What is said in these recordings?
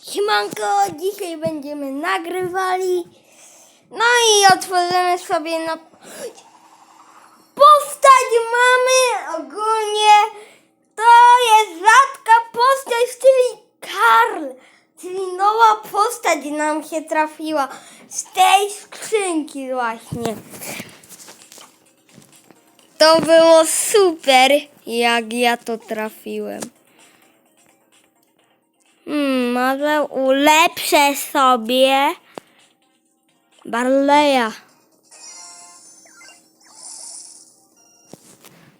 Siemanko, dzisiaj będziemy nagrywali. No i otworzymy sobie no... Postać mamy ogólnie. To jest rzadka postać, czyli Karl. Czyli nowa postać nam się trafiła z tej skrzynki właśnie. To było super, jak ja to trafiłem. Hmm, może ulepszę sobie Barleya.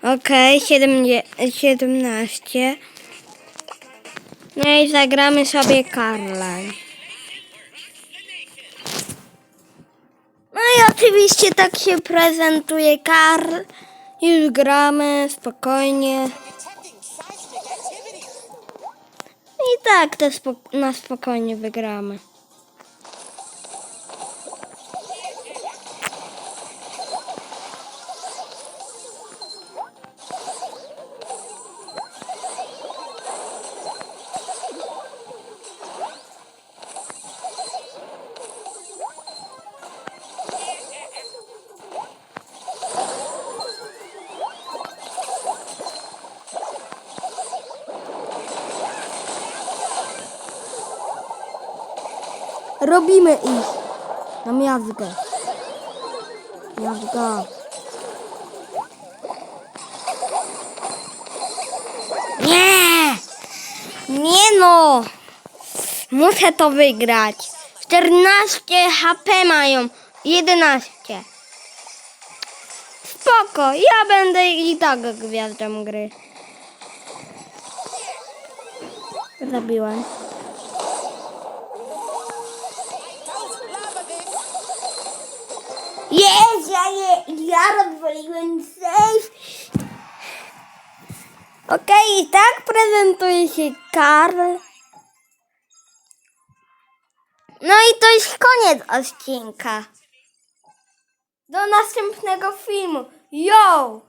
Okej, okay, 17. No i zagramy sobie Karla. No i oczywiście tak się prezentuje Karl. Już gramy spokojnie. Tak to spok- na spokojnie wygramy. Robimy ich na miazgę. Miazga. Nie! Nie no! Muszę to wygrać. 14 HP mają. 11. Spoko, ja będę i tak gwiazdą gry. Zabiłem. Jest, ja, je, ja rozwaliłem safe. Okej, i tak prezentuje się Karl. No i to jest koniec odcinka. Do następnego filmu. Yo!